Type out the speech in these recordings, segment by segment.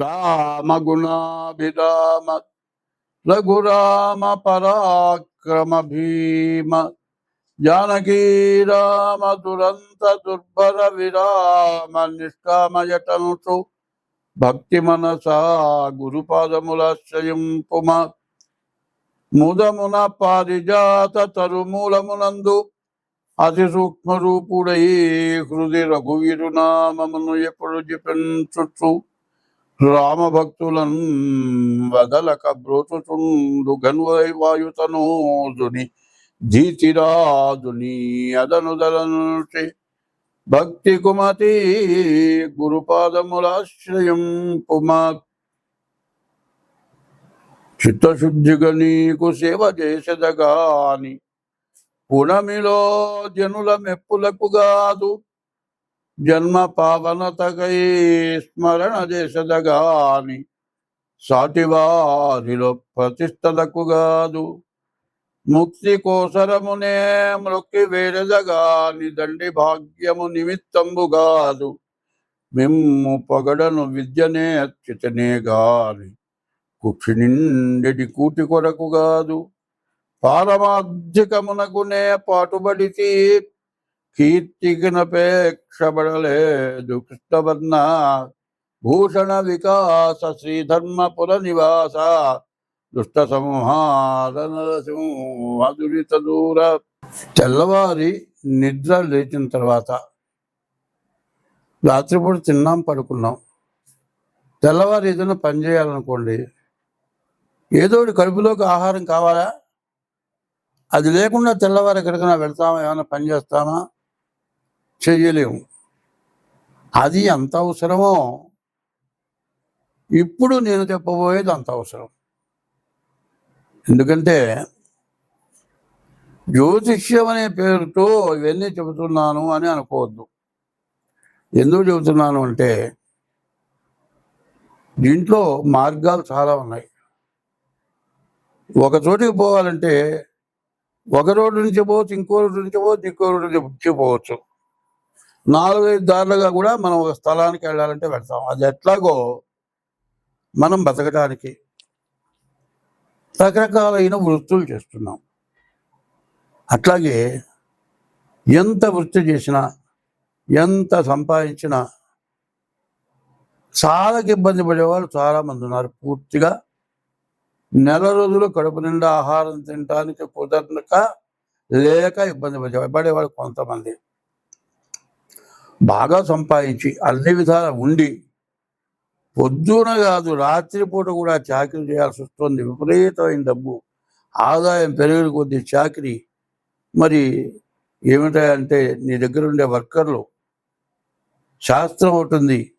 రామ గుణాభిరామ రఘురామ పరాక్రమ భీమ జానకీ రామ దురంత దుర్భర విరామ నిష్కామయటంసు భక్తి మనసా గురుపాదముల పుమ ముదమున పారిజాత తరుమూలమునందు అతి సూక్ష్మ రూపుడై హృది రఘువీరు నామమును ఎప్పుడు జపించుచు రామ భక్తులను వదలక బ్రోచుచుండు గన్వై వాయుతనోదుని ధీతిరాజుని అదనుదలనుచి. భక్తి కుమతి గురుపాదములాశ్రయం కుమా చిత్తశుద్ధిగా నీకు సేవ చేసేదగాని పునమిలో జనుల మెప్పులకు గాదు. జన్మ పావనతకై స్మరణ చేసెదగాని సాటివారిలో ప్రతిష్టలకు కాదు ముక్తి కోసరమునే మృక్కి వేడెదగాని దండి భాగ్యము నిమిత్తంబు గాదు. మిమ్ము పొగడను విద్యనే అచ్యుతనే గాని కుక్షి నిండెడి కూటి కొరకు కాదు పారమార్థికమునకునే పాటుబడితి కీర్తికినపేక్షబడలేదు కృష్ణవర్ణ భూషణ వికాస శ్రీధర్మపుర నివాస. దుష్ట సంహార దురిత దూర. తెల్లవారి నిద్ర లేచిన తర్వాత రాత్రిపూట తిన్నాం పడుకున్నాం. తెల్లవారు ఏదైనా పని చేయాలనుకోండి ఏదో ఒకటి కడుపులోకి ఆహారం కావాలా? అది లేకుండా తెల్లవారు ఎక్కడికైనా వెళ్తామా? ఏమైనా పని చేస్తామా? చేయలేము అది ఎంత అవసరమో ఇప్పుడు నేను చెప్పబోయేది అంత అవసరం. ఎందుకంటే జ్యోతిష్యం అనే పేరుతో ఇవన్నీ చెబుతున్నాను అని అనుకోవద్దు. ఎందుకు చెబుతున్నాను అంటే దీంట్లో మార్గాలు చాలా ఉన్నాయి. ఒక చోటికి పోవాలంటే ఒక రోడ్డు నుంచి పోవచ్చు ఇంకో రోడ్డు నుంచి పోవచ్చు ఇంకో రోడ్డు నుంచి పోవచ్చు. నాలుగైదు దారులుగా కూడా మనం ఒక స్థలానికి వెళ్ళాలంటే వెళ్తాం. అది ఎట్లాగో మనం బతకడానికి రకరకాలైన వృత్తులు చేస్తున్నాం. అట్లాగే ఎంత వృత్తి చేసినా ఎంత సంపాదించినా చాలా ఇబ్బంది పడేవాళ్ళు చాలామంది ఉన్నారు. పూర్తిగా నెల రోజులు కడుపు నిండా ఆహారం తినడానికి కుదరక లేక ఇబ్బంది పడే పడేవాళ్ళు కొంతమంది. బాగా సంపాదించి అన్ని విధాల ఉండి పొద్దున కాదు రాత్రిపూట కూడా చాకరీ చేయాల్సి వస్తుంది. విపరీతమైన డబ్బు. ఆదాయం పెరిగిన కొద్ది చాకరీ. మరి ఏమిటంటే నీ దగ్గర ఉండే వర్కర్లు. శాస్త్రం అవుతుంది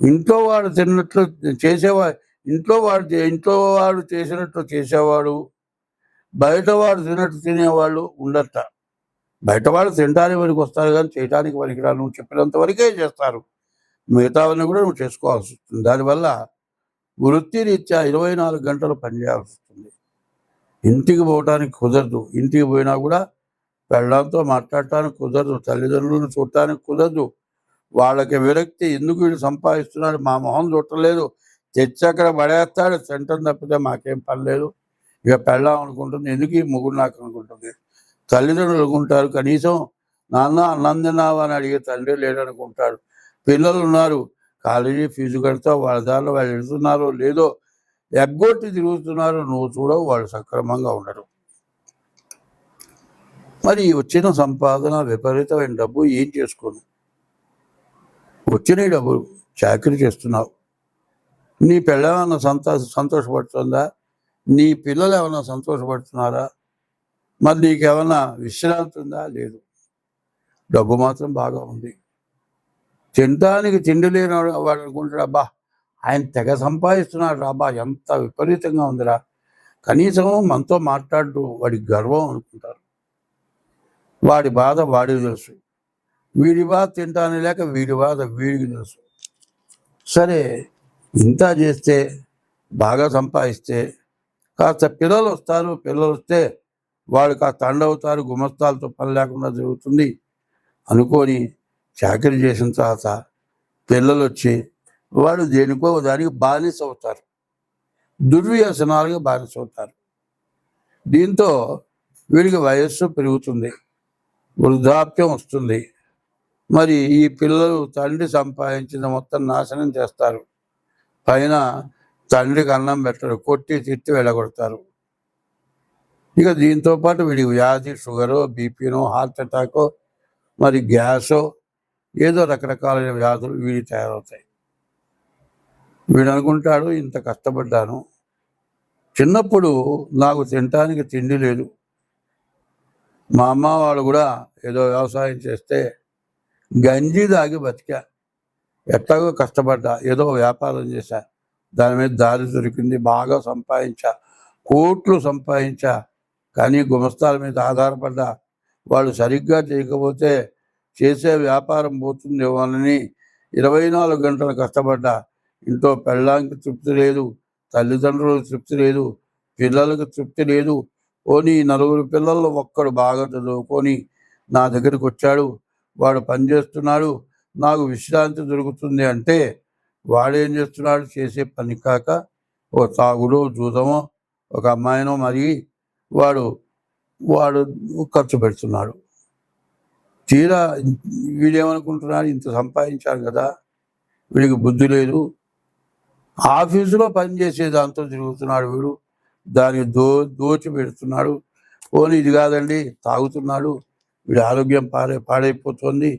ఇంట్లో వాడు తిన్నట్లు చేసేవా ఇంట్లో వాడు ఇంట్లో వాడు చేసినట్లు చేసేవాడు. బయట వాడు తిన్నట్టు తినేవాళ్ళు ఉండట బయట వాళ్ళు తినడానికి వారికి వస్తారు కానీ చేయడానికి పనికిరా నువ్వు చెప్పినంత వరకే చేస్తారు. మిగతావన్నీ కూడా నువ్వు చేసుకోవాల్సి వస్తుంది. దానివల్ల వృత్తిరీత్యా ఇరవై నాలుగు గంటలు పనిచేయాల్సి వస్తుంది. ఇంటికి పోవటానికి కుదరదు. ఇంటికి పోయినా కూడా పెళ్ళంతో మాట్లాడటానికి కుదరదు. తల్లిదండ్రులను చూడటానికి కుదరదు. వాళ్ళకి విరక్తి ఎందుకు వీళ్ళు సంపాదిస్తున్నాడు? మా మొహం చుట్టలేదు తెచ్చి అక్కడ పడేస్తాడు. సెంటర్ తప్పితే మాకేం పని లేదు. ఇక పెళ్ళాం అనుకుంటుంది. ఎందుకు ఈ ముగ్గురు నాకు అనుకుంటుంది? తల్లిదండ్రులు అనుకుంటారు కనీసం నాన్న అన్నం తిన్నావా అని అడిగే తండ్రి లేడనుకుంటాడు పిల్లలు ఉన్నారు. కాలేజీ ఫీజు కడతా వాళ్ళ దారిలో వాళ్ళు వెళ్తున్నారో లేదో ఎగ్గొట్టి తిరుగుతున్నారో నువ్వు చూడవు వాళ్ళు సక్రమంగా ఉండరు. మరి వచ్చిన సంపాదన విపరీతమైన డబ్బు ఏం చేసుకోను? వచ్చిన ఈ చాకరీ చేస్తున్నావు. నీ పిల్ల ఏమన్నా సంతోష సంతోషపడుతుందా? నీ పిల్లలు ఏమన్నా సంతోషపడుతున్నారా? మరి నీకేమన్నా విశ్రాంతి ఉందా? లేదు. డబ్బు మాత్రం బాగా ఉంది. తినడానికి తిండి లేని వాడు అనుకుంటాడు అబ్బా ఆయన తెగ సంపాదిస్తున్నాడు రాబా ఎంత విపరీతంగా ఉందిరా. కనీసం మనతో మాట్లాడుతూ వాడి గర్వం అనుకుంటారు. వాడి బాధ వాడికి తెలుసు. వీడి బాధ తింటాను లేక వీడి బాధ వీడికి తెలుసు. సరే ఇంత చేస్తే బాగా సంపాదిస్తే కాస్త పిల్లలు వస్తారు పిల్లలు వస్తే వాళ్ళు కాస్త అండవుతారు గుమస్తాలతో పని లేకుండా జరుగుతుంది అనుకొని చాకరీ చేసిన తర్వాత పిల్లలు వచ్చి వాడు దేనికో దానికి బానిస అవుతారు. దుర్వ్యసనాలుగా బానిస అవుతారు. దీంతో వీడికి వయస్సు పెరుగుతుంది వృద్ధాప్యం వస్తుంది. మరి ఈ పిల్లలు తండ్రి సంపాదించిన మొత్తం నాశనం చేస్తారు. పైన తండ్రికి అన్నం పెట్టరు కొట్టి తిట్టి వెళ్ళగొడతారు. ఇక దీంతో పాటు వీడికి వ్యాధి షుగరు బీపీనో హార్ట్ అటాకో మరి గ్యాసో ఏదో రకరకాలైన వ్యాధులు వీడి తయారవుతాయి. వీడు అనుకుంటాడు ఇంత కష్టపడ్డాను. చిన్నప్పుడు నాకు తినటానికి తిండి లేదు. మా అమ్మ వాళ్ళు కూడా ఏదో వ్యవసాయం చేస్తే గంజి దాగి బతికా. ఎట్లాగో కష్టపడ్డా. ఏదో వ్యాపారం చేశా. దాని మీద దారి దొరికింది. బాగా సంపాదించా. కోట్లు సంపాదించా. కానీ గుమస్తాల మీద ఆధారపడ్డ వాళ్ళు సరిగ్గా చేయకపోతే చేసే వ్యాపారం పోతుందేమోనని ఇరవై నాలుగు గంటలు కష్టపడ్డ ఇంట్లో పెళ్ళానికి తృప్తి లేదు తల్లిదండ్రులకు తృప్తి లేదు పిల్లలకు తృప్తి లేదు. పోనీ నలుగురు పిల్లల్లో ఒక్కడు బాగా చదువుకొని నా దగ్గరికి వచ్చాడు వాడు పని చేస్తున్నాడు నాకు విశ్రాంతి దొరుకుతుంది అంటే వాడేం చేస్తున్నాడు? చేసే పని కాక ఒక తాగుడో జూదమో ఒక అమ్మాయినో మరి వాడు వాడు ఖర్చు పెడుతున్నాడు. తీరా వీడేమనుకుంటున్నాడు ఇంత సంపాదించాడు కదా వీడికి బుద్ధి లేదు. ఆఫీసులో పనిచేసే దాంతో తిరుగుతున్నాడు వీడు. దాన్ని దో దోచి పెడుతున్నాడు. పోనీ ఇది కాదండి తాగుతున్నాడు. వీడి ఆరోగ్యం పాడే పాడైపోతుంది.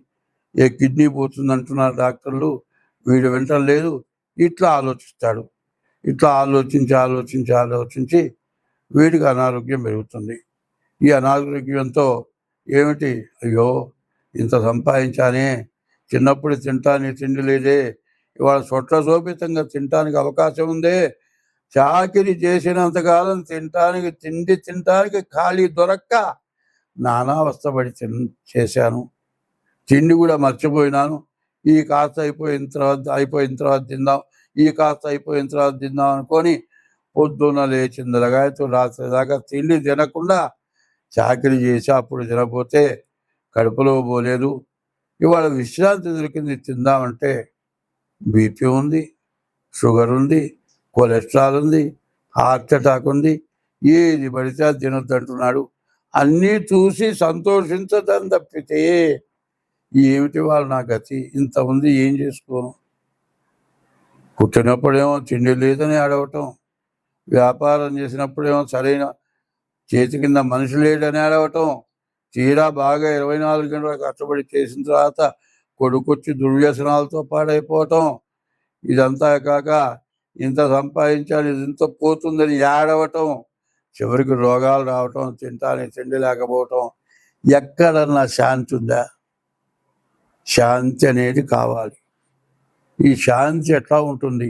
ఏ కిడ్నీ పోతుంది అంటున్నారు డాక్టర్లు. వీడు వెంట లేదు. ఇట్లా ఆలోచిస్తాడు. ఇట్లా ఆలోచించి ఆలోచించి ఆలోచించి వీడికి అనారోగ్యం పెరుగుతుంది. ఈ అనారోగ్యంతో ఏమిటి? అయ్యో ఇంత సంపాదించానే చిన్నప్పుడు తింటానికి తిండి లేదే ఇవాళ సొట్ల శోభితంగా తినటానికి అవకాశం ఉందే చాకిరి చేసినంతకాలం తినటానికి తిండి తినటానికి ఖాళీ దొరక్క నానావస్థపడి తిన్ చేశాను. తిండి కూడా మర్చిపోయినాను. ఈ కాస్త అయిపోయిన తర్వాత అయిపోయిన తర్వాత తిందాం ఈ కాస్త అయిపోయిన తర్వాత తిందాం అనుకొని పొద్దున్న లేచిన రగాయతు రాత్రి దాకా తిండి తినకుండా చాకరీ చేసి అప్పుడు తినపోతే కడుపులో పోలేదు. ఇవాళ విశ్రాంతి దొరికింది. తిందామంటే బీపీ ఉంది షుగర్ ఉంది కొలెస్ట్రాల్ ఉంది హార్ట్ అటాక్ ఉంది. ఏది పడితే అది తినొద్దంటున్నాడు. అన్నీ చూసి సంతోషించదని తప్పితే ఏమిటి వాళ్ళు నా గతి? ఇంత ఉంది ఏం చేసుకోను? పుట్టినప్పుడేమో తిండి లేదని అడగటం వ్యాపారం చేసినప్పుడేమో సరైన చేతి కింద మనిషి లేడని అడగటం. తీరా బాగా ఇరవై నాలుగు గంటలు కష్టపడి చేసిన తర్వాత కొడుకొచ్చి దుర్వ్యసనాలతో పాడైపోవటం. ఇదంతా కాక ఇంత సంపాదించాలి ఇది ఇంత పోతుందని ఏడవటం. చివరికి రోగాలు రావటం తింటానికి తిండి లేకపోవటం. ఎక్కడన్నా శాంతి ఉందా? శాంతి అనేది కావాలి. ఈ శాంతి ఎట్లా ఉంటుంది?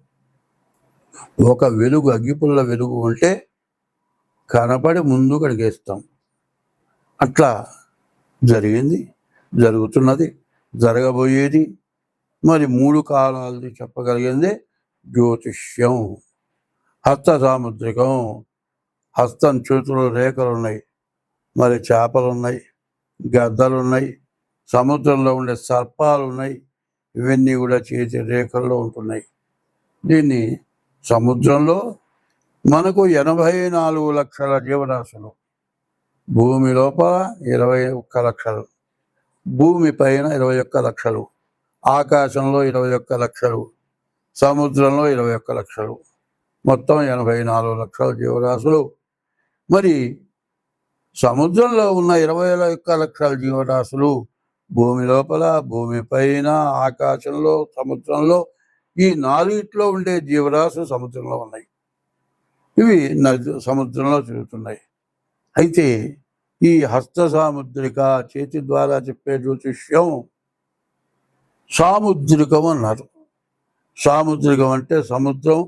ఒక వెలుగు అగ్గిపుల్ల వెలుగు ఉంటే కనపడి ముందు కడిగేస్తాం. అట్లా జరిగింది జరుగుతున్నది జరగబోయేది. మరి మూడు కాలాలది చెప్పగలిగింది జ్యోతిష్యం. హస్త సాముద్రికం హస్తం చేతిలో రేఖలు ఉన్నాయి మరి చేపలు ఉన్నాయి గద్దలు ఉన్నాయి సముద్రంలో ఉండే సర్పాలు ఉన్నాయి ఇవన్నీ కూడా చేతి రేఖల్లో ఉంటున్నాయి. దీన్ని సముద్రంలో మనకు ఎనభై నాలుగు లక్షల జీవరాశులు. భూమి లోపల ఇరవై ఒక్క లక్షలు. భూమి పైన ఇరవై ఒక్క లక్షలు. ఆకాశంలో ఇరవై ఒక్క లక్షలు. సముద్రంలో ఇరవై ఒక్క లక్షలు. మొత్తం ఎనభై నాలుగు లక్షల జీవరాశులు. మరి సముద్రంలో ఉన్న ఇరవై ఒక్క లక్షల జీవరాశులు భూమి లోపల భూమి పైన ఆకాశంలో సముద్రంలో ఈ నాలుగిట్లో ఉండే జీవరాశులు సముద్రంలో ఉన్నాయి. ఇవి నది సముద్రంలో తిరుగుతున్నాయి. అయితే ఈ హస్త సాముద్రిక చేతి ద్వారా చెప్పే జ్యోతిష్యం సాముద్రికం అన్నారు. సాముద్రికం అంటే సముద్రం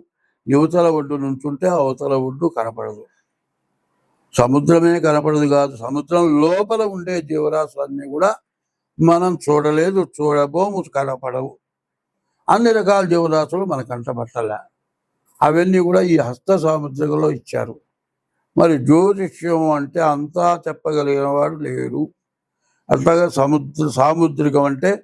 యువతల ఒడ్డు నుంచుంటే అవతల ఒడ్డు కనపడదు. సముద్రమే కనపడదు కాదు సముద్రం లోపల ఉండే జీవరాశులన్నీ కూడా మనం చూడలేదు చూడబోము కనపడవు. అన్ని రకాల జీవరాశులు మన కంటపట్టలే అవన్నీ కూడా ఈ హస్త సాముద్రికలో ఇచ్చారు. మరి జ్యోతిష్యం అంటే అంతా చెప్పగలిగిన వాడు లేడు. అట్లాగే సముద్ర సాముద్రికం అంటే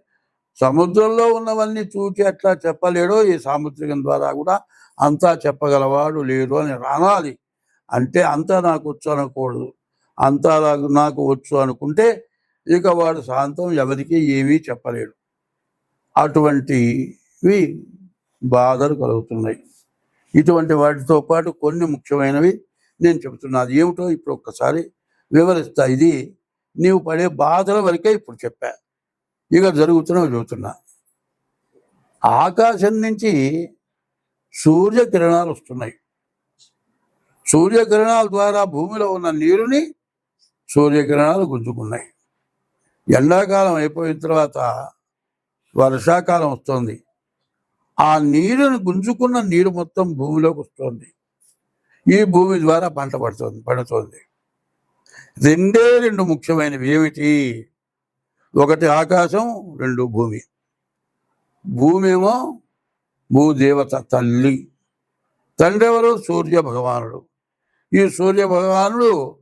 సముద్రంలో ఉన్నవన్నీ చూచి అట్లా చెప్పలేడో ఈ సాముద్రికం ద్వారా కూడా అంతా చెప్పగలవాడు లేడు అని రానాలి అంటే అంతా నాకు వచ్చు అనకూడదు. అంతా నాకు- నాకు వచ్చు అనుకుంటే ఇక వాడు శాంతం ఎవరికి ఏమీ చెప్పలేడు. అటువంటి ఇవి బాధలు కలుగుతున్నాయి. ఇటువంటి వాటితో పాటు కొన్ని ముఖ్యమైనవి నేను చెబుతున్నాను. ఏమిటో ఇప్పుడు ఒక్కసారి వివరిస్తా. ఇది నీవు పడే బాధల వరకే ఇప్పుడు చెప్పా. ఇక జరుగుతున్నవి చెబుతున్నా ఆకాశం నుంచి సూర్యకిరణాలు వస్తున్నాయి. సూర్యకిరణాల ద్వారా భూమిలో ఉన్న నీరుని సూర్యకిరణాలు గుంజుకున్నాయి. ఎండాకాలం అయిపోయిన తర్వాత వర్షాకాలం వస్తుంది. ఆ నీరును గుంజుకున్న నీరు మొత్తం భూమిలోకి వస్తుంది. ఈ భూమి ద్వారా పంట పడుతుంది పడుతుంది. రెండే రెండు ముఖ్యమైనవి. ఏమిటి? ఒకటి ఆకాశం రెండు భూమి. భూమి ఏమో భూదేవత తల్లి. తండ్రి ఎవరు? సూర్య భగవానుడు. ఈ సూర్య భగవానుడు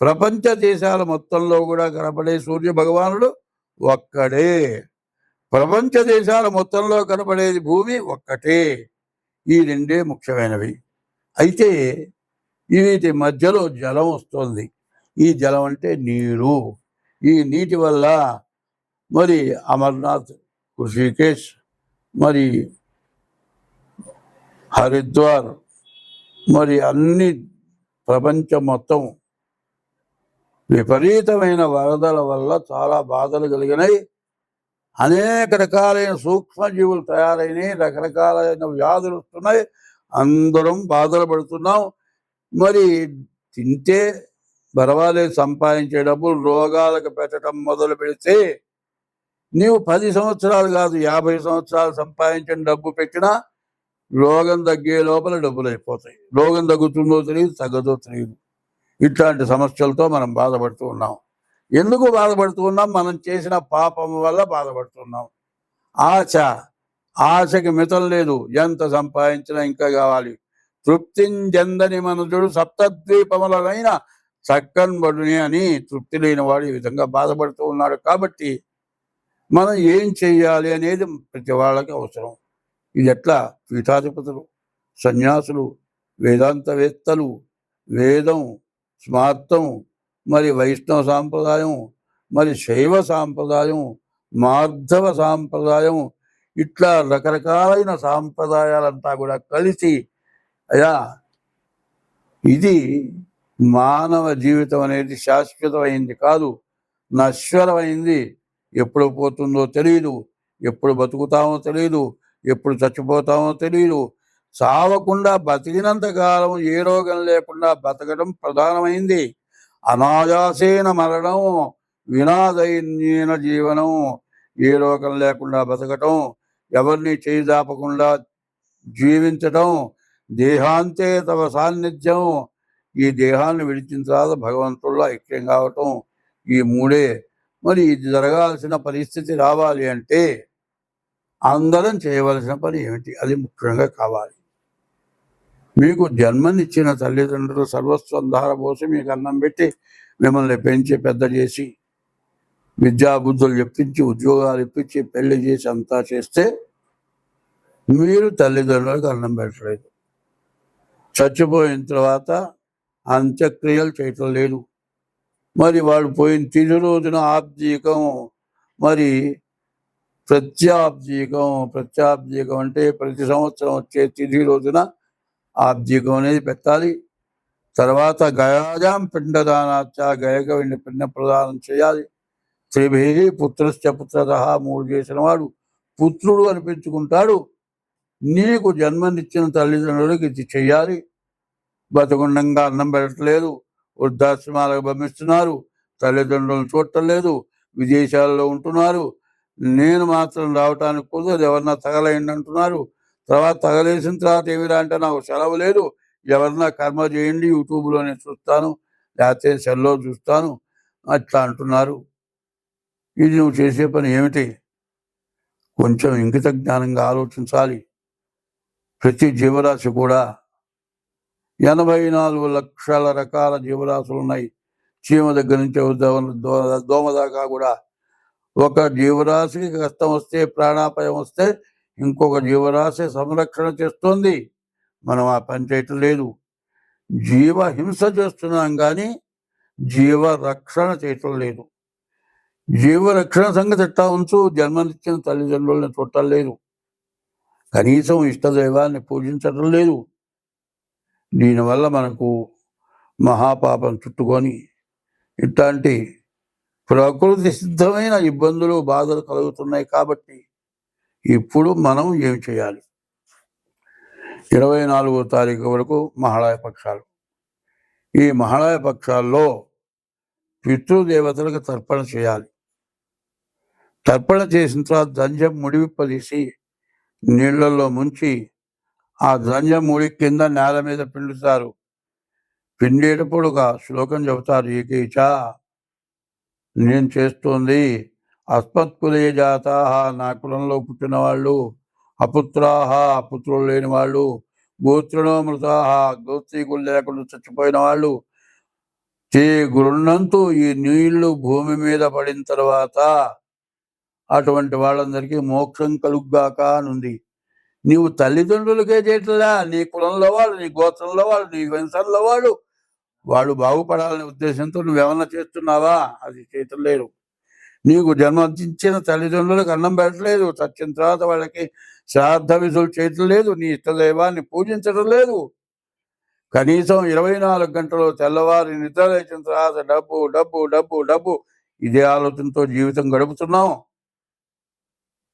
ప్రపంచ దేశాల మొత్తంలో కూడా కనపడే సూర్య భగవానుడు ఒక్కడే. ప్రపంచ దేశాల మొత్తంలో కనపడేది భూమి ఒక్కటే. ఈ రెండే ముఖ్యమైనవి. అయితే వీటి మధ్యలో జలం వస్తుంది. ఈ జలం అంటే నీరు. ఈ నీటి వల్ల మరి అమర్నాథ్ ఋషికేశ్ మరి హరిద్వార్ మరి అన్ని ప్రపంచం మొత్తం విపరీతమైన వరదల వల్ల చాలా బాధలు కలిగినాయి. అనేక రకాలైన సూక్ష్మజీవులు తయారైనాయి రకరకాలైన వ్యాధులు వస్తున్నాయి. అందరం బాధలు పడుతున్నాం మరి తింటే పర్వాలేదు సంపాదించే డబ్బులు రోగాలకు పెట్టడం మొదలు పెడితే నీవు పది సంవత్సరాలు కాదు యాభై సంవత్సరాలు సంపాదించిన డబ్బు పెట్టినా రోగం తగ్గే లోపల డబ్బులు అయిపోతాయి. రోగం తగ్గుతుందో తెలియదు తగ్గదో తెలియదు. ఇట్లాంటి సమస్యలతో మనం బాధపడుతూ ఉన్నాం. ఎందుకు బాధపడుతున్నాం? మనం చేసిన పాపం వల్ల బాధపడుతున్నాం. ఆశ ఆశకి మితం లేదు. ఎంత సంపాదించినా ఇంకా కావాలి. తృప్తింజందని మనుషుడు సప్తద్వీపములైన చక్కన్బడుని అని తృప్తి లేని వాడు ఈ విధంగా బాధపడుతూ ఉన్నాడు. కాబట్టి మనం ఏం చెయ్యాలి అనేది ప్రతి వాళ్ళకి అవసరం. ఇది ఎట్లా? పీఠాధిపతులు సన్యాసులు వేదాంతవేత్తలు వేదం స్మార్థం మరి వైష్ణవ సాంప్రదాయం మరి శైవ సాంప్రదాయం మార్ధవ సాంప్రదాయం ఇట్లా రకరకాలైన సాంప్రదాయాలంతా కూడా కలిసి అయా ఇది మానవ జీవితం అనేది శాశ్వతమైంది కాదు నశ్వరమైంది. ఎప్పుడు పోతుందో తెలియదు ఎప్పుడు బతుకుతామో తెలియదు ఎప్పుడు చచ్చిపోతామో తెలియదు సావకుండా బతికినంత కాలం ఏ రోగం లేకుండా బతకడం ప్రధానమైంది. అనాయాసేన మరణం వినాదైన్యన జీవనం. ఏ రోగం లేకుండా బతకటం ఎవరిని చేయిదాపకుండా జీవించటం దేహాంతే తమ సాన్నిధ్యం. ఈ దేహాన్ని విడిచిన తర్వాత భగవంతుల్లో ఐక్యం కావటం ఈ మూడే. మరి ఇది జరగాల్సిన పరిస్థితి రావాలి అంటే అందరం చేయవలసిన పని ఏమిటి? అది ముఖ్యంగా కావాలి. మీకు జన్మనిచ్చిన తల్లిదండ్రులు సర్వస్వం ధారపోసి మీకు అన్నం పెట్టి మిమ్మల్ని పెంచి పెద్ద చేసి విద్యాబుద్ధులు చెప్పించి ఉద్యోగాలు ఇప్పించి పెళ్ళి చేసి అంతా చేస్తే మీరు తల్లిదండ్రులకు అన్నం పెట్టలేదు. చచ్చిపోయిన తర్వాత అంత్యక్రియలు చేయటం లేదు. మరి వాడు పోయిన తిది రోజున ఆబ్జీకం మరి ప్రత్యాబ్జీకం ప్రత్యాబ్జీకం అంటే ప్రతి సంవత్సరం వచ్చే తిది రోజున ఆబ్జిగం అనేది పెట్టాలి. తర్వాత గయాజాం పిండదానాచ గయక వెండి పిండ ప్రదానం చేయాలి. త్రిభి పుత్రశ్చ పుత్రత మూడు చేసిన వాడు పుత్రుడు అనిపించుకుంటాడు. నీకు జన్మనిచ్చిన తల్లిదండ్రులకు ఇది చెయ్యాలి. బతుకుండంగా అన్నం పెట్టలేదు. వృద్ధాశ్రమాలకు పంపిస్తున్నారు. తల్లిదండ్రులను చూడటం లేదు విదేశాల్లో ఉంటున్నారు. నేను మాత్రం రావటానికి కుదరదు. ఎవరన్నా తగలయండి అంటున్నారు. తర్వాత తగలేసిన తర్వాత ఏమిరా అంటే నాకు సెలవు లేదు. ఎవరన్నా కర్మ చేయండి యూట్యూబ్లో నేను చూస్తాను లేకపోతే సెల్లో చూస్తాను అట్లా అంటున్నారు. ఇది నువ్వు చేసే పని ఏమిటి? కొంచెం ఇంకిత జ్ఞానంగా ఆలోచించాలి. ప్రతి జీవరాశి కూడా ఎనభై నాలుగు లక్షల రకాల జీవరాశులు ఉన్నాయి. చీమ దగ్గర నుంచి దోమ దోమ దాకా కూడా. ఒక జీవరాశికి కష్టం వస్తే ప్రాణాపాయం వస్తే ఇంకొక జీవరాశి సంరక్షణ చేస్తుంది. మనం ఆ పని చేయటం లేదు. జీవ హింస చేస్తున్నాం కానీ జీవ రక్షణ చేయటం లేదు. జీవరక్షణ సంగతి ఎట్టా ఉంచు జన్మనిచ్చిన తల్లిదండ్రులను చూడటం లేదు. కనీసం ఇష్టదైవాన్ని పూజించటం లేదు. దీనివల్ల మనకు మహాపాపం చుట్టుకొని ఇట్లాంటి ప్రకృతి సిద్ధమైన ఇబ్బందులు బాధలు కలుగుతున్నాయి కాబట్టి ఇప్పుడు మనం ఏం చేయాలి? ఇరవై నాలుగో తారీఖు వరకు మహాళయ పక్షాలు. ఈ మహాళయ పక్షాల్లో పితృదేవతలకు తర్పణ చేయాలి. తర్పణ చేసిన తర్వాత దంజం ముడివిప్పదీసి నీళ్ళల్లో ముంచి ఆ దంజం ముడి కింద నేల మీద పిండుతారు. పిండేటప్పుడు ఒక శ్లోకం చెబుతారు ఏకైచ నేను చేస్తోంది అస్మత్కులే జాత నా కులంలో పుట్టిన వాళ్ళు అపుత్రాహ అపుత్రులు లేని వాళ్ళు గోత్రులో మృతాహ గోత్రీకులు లేకుండా చచ్చిపోయిన వాళ్ళు చే గురున్నంతు ఈ నీళ్ళు భూమి మీద పడిన తర్వాత అటువంటి వాళ్ళందరికీ మోక్షం కలుగ్గాక అనుంది. నీవు తల్లిదండ్రులకే చేయట్లా నీ కులంలో వాళ్ళు నీ గోత్రంలో వాళ్ళు నీ వంశంలో వాళ్ళు వాళ్ళు బాగుపడాలనే ఉద్దేశంతో నువ్వేమన్నా చేస్తున్నావా? అది చేయటం లేరు. నీకు జన్మదించిన తల్లిదండ్రులకు అన్నం పెట్టలేదు. చచ్చిన తర్వాత వాళ్ళకి శ్రాద్ధ విధులు చేయటం లేదు. నీ ఇష్టదైవాన్ని పూజించడం లేదు. కనీసం ఇరవై నాలుగు గంటలు తెల్లవారి నిద్ర లేచిన తర్వాత డబ్బు డబ్బు డబ్బు డబ్బు ఇదే ఆలోచనతో జీవితం గడుపుతున్నాం.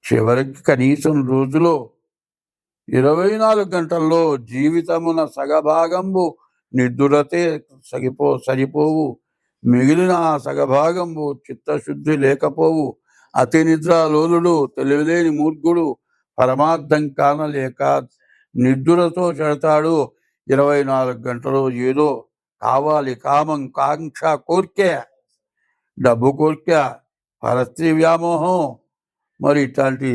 చివరికి కనీసం రోజులో ఇరవై నాలుగు గంటల్లో జీవితమున సగభాగంబు నిద్దురతే సగిపో సరిపోవు. మిగిలిన ఆ సగభాగంబు చిత్తశుద్ధి లేకపోవు. అతి నిద్రాలోలుడు తెలివిలేని మూర్ఖుడు పరమార్థం కానలేక నిద్దురతో చెడతాడు. ఇరవై నాలుగు గంటలు ఏదో కావాలి కామం కాంక్ష కోర్కె డబ్బు కోర్కె పరస్త్రీ వ్యామోహం. మరి ఇట్లాంటి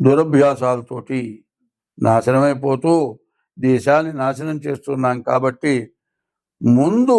దురభ్యాసాలతోటి నాశనమైపోతూ దేశాన్ని నాశనం చేస్తున్నాం కాబట్టి ముందు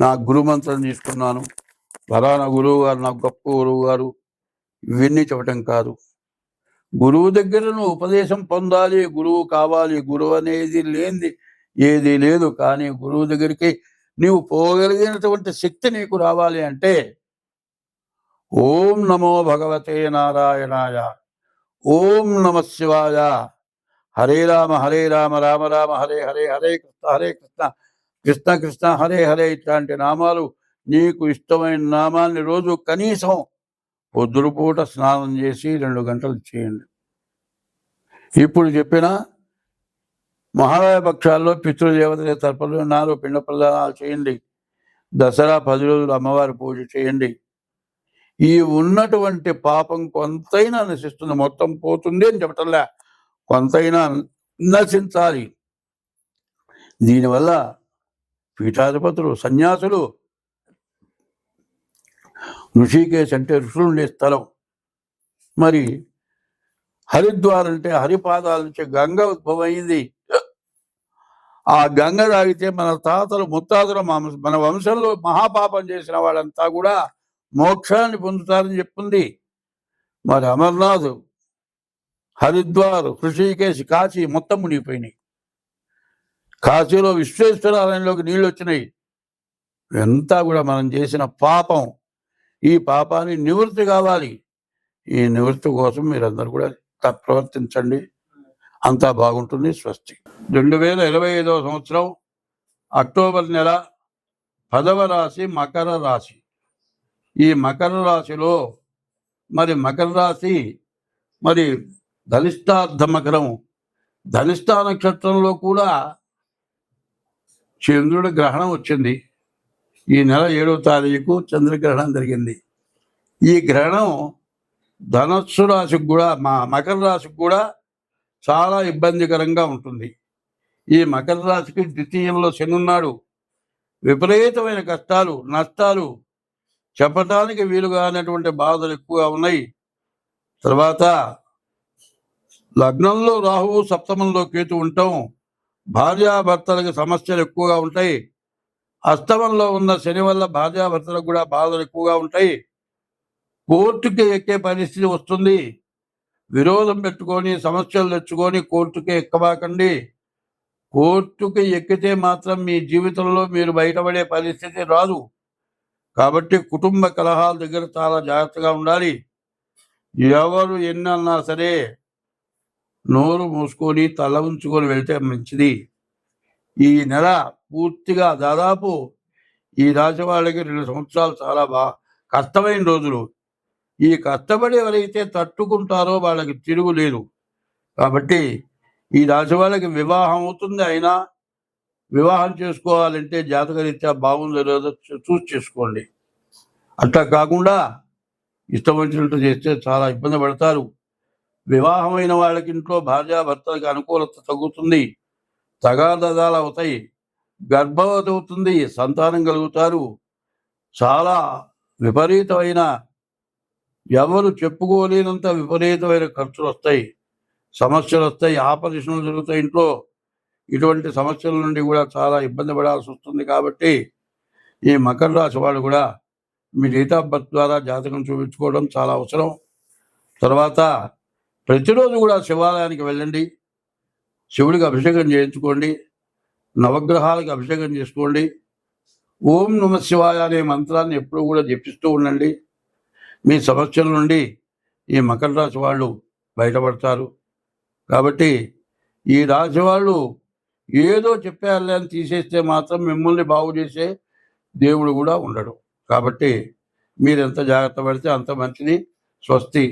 నా గురు మంత్రం తీసుకున్నాను. ఫలానా గురువు గారు నాకు గొప్ప గురువు గారు ఇవన్నీ చెప్పటం కాదు. గురువు దగ్గర నువ్వు ఉపదేశం పొందాలి గురువు కావాలి గురువు అనేది లేనిది ఏది లేదు. కానీ గురువు దగ్గరికి నీవు పోగలిగినటువంటి శక్తి నీకు రావాలి అంటే ఓం నమో భగవతే నారాయణాయ ఓం నమ శివాయ. హరే రామ హరే రామ రామ రామ హరే హరే హరే కృష్ణ హరే కృష్ణ. కృష్ణ కృష్ణ హరే హరే ఇట్లాంటి నామాలు నీకు ఇష్టమైన నామాన్ని రోజు కనీసం పొద్దురుపూట స్నానం చేసి రెండు గంటలు చేయండి. ఇప్పుడు చెప్పిన మహారాయ పక్షాల్లో పితృదేవతల తరపులు నాలుగు పిండ ప్రదానాలు చేయండి. దసరా పది రోజులు అమ్మవారి పూజ చేయండి. ఈ ఉన్నటువంటి పాపం కొంతైనా నశిస్తుంది మొత్తం పోతుంది అని చెప్పటంలే. కొంతైనా నశించాలి. దీనివల్ల పీఠాధిపతులు సన్యాసులు. ఋషికేశ్ అంటే ఋషులు ఉండే స్థలం. మరి హరిద్వార్ అంటే హరిపాదాల నుంచి గంగ ఉద్భవమైంది. ఆ గంగ తాగితే మన తాతలు ముత్తాతలు మన వంశంలో మహాపాపం చేసిన వాళ్ళంతా కూడా మోక్షాన్ని పొందుతారని చెప్పింది. మరి అమర్నాథ్ హరిద్వార్ ఋషికేశ్ కాశీ మొత్తం మునిగిపోయినాయి. కాశీలో విశ్వేశ్వరాలయంలోకి నీళ్ళు వచ్చినాయి ఎంత కూడా మనం చేసిన పాపం. ఈ పాపాన్ని నివృత్తి కావాలి. ఈ నివృత్తి కోసం మీరందరూ కూడా ప్రవర్తించండి. అంతా బాగుంటుంది. స్వస్తి. రెండు వేల ఇరవై ఐదవ సంవత్సరం అక్టోబర్ నెల పదవ రాశి మకర రాశి. ఈ మకర రాశిలో మరి మకర రాశి మరి ధనిష్టార్థ మకరం. ధనిష్టా నక్షత్రంలో కూడా చంద్రుడి గ్రహణం వచ్చింది. ఈ నెల ఏడవ తారీఖు చంద్రగ్రహణం జరిగింది. ఈ గ్రహణం ధనస్సు రాశికి కూడా మా మకర రాశికి కూడా చాలా ఇబ్బందికరంగా ఉంటుంది. ఈ మకర రాశికి ద్వితీయంలో శనున్నాడు విపరీతమైన కష్టాలు నష్టాలు చెప్పటానికి వీలుగానటువంటి బాధలు ఎక్కువగా ఉన్నాయి. తర్వాత లగ్నంలో రాహువు సప్తమంలో కేతు ఉండటం భార్యాభర్తలకు సమస్యలు ఎక్కువగా ఉంటాయి. అస్తమంలో ఉన్న శని వల్ల భార్యాభర్తలకు కూడా బాధలు ఎక్కువగా ఉంటాయి. కోర్టుకి ఎక్కే పరిస్థితి వస్తుంది. విరోధం పెట్టుకొని సమస్యలు తెచ్చుకొని కోర్టుకి ఎక్కబాకండి. కోర్టుకి ఎక్కితే మాత్రం మీ జీవితంలో మీరు బయటపడే పరిస్థితి రాదు. కాబట్టి కుటుంబ కలహాల దగ్గర చాలా జాగ్రత్తగా ఉండాలి. ఎవరు ఎన్నన్నా సరే నోరు మూసుకొని తల ఉంచుకొని వెళ్తే మంచిది. ఈ నెల పూర్తిగా దాదాపు ఈ రాశి వాళ్ళకి రెండు సంవత్సరాలు చాలా బా కష్టమైన రోజులు. ఈ కష్టపడి ఎవరైతే తట్టుకుంటారో వాళ్ళకి తిరుగులేదు కాబట్టి ఈ రాశి వాళ్ళకి వివాహం అవుతుంది అయినా వివాహం చేసుకోవాలంటే జాతకరీత్యా బాగుందో లేదో చూ- చూసి చేసుకోండి. అట్లా కాకుండా ఇష్టం వచ్చినట్టు చేస్తే చాలా ఇబ్బంది పడతారు. వివాహమైన వాళ్ళకి ఇంట్లో భార్యాభర్తలకు అనుకూలత తగ్గుతుంది. తగాదాలు అవుతాయి. గర్భవతి అవుతుంది. సంతానం కలుగుతారు. చాలా విపరీతమైన ఎవరు చెప్పుకోలేనంత విపరీతమైన ఖర్చులు వస్తాయి. సమస్యలు వస్తాయి. ఆపరేషన్లు జరుగుతాయి ఇంట్లో. ఇటువంటి సమస్యల నుండి కూడా చాలా ఇబ్బంది పడాల్సి వస్తుంది కాబట్టి ఈ మకర రాశి వాళ్ళు కూడా మీ డేట్ ఆఫ్ బర్త్ ద్వారా జాతకం చూపించుకోవడం చాలా అవసరం. తర్వాత ప్రతిరోజు కూడా శివాలయానికి వెళ్ళండి. శివుడికి అభిషేకం చేయించుకోండి. నవగ్రహాలకు అభిషేకం చేసుకోండి. ఓం నమ శివాయ అనే మంత్రాన్ని ఎప్పుడూ కూడా జపిస్తూ ఉండండి. మీ సమస్యల నుండి ఈ మకర రాశి వాళ్ళు బయటపడతారు. కాబట్టి ఈ రాశి వాళ్ళు ఏదో చెప్పారులే అని తీసేస్తే మాత్రం మిమ్మల్ని బాగు చేసే దేవుడు కూడా ఉండడు. కాబట్టి మీరు ఎంత జాగ్రత్త పడితే అంత మంచిది. స్వస్తి.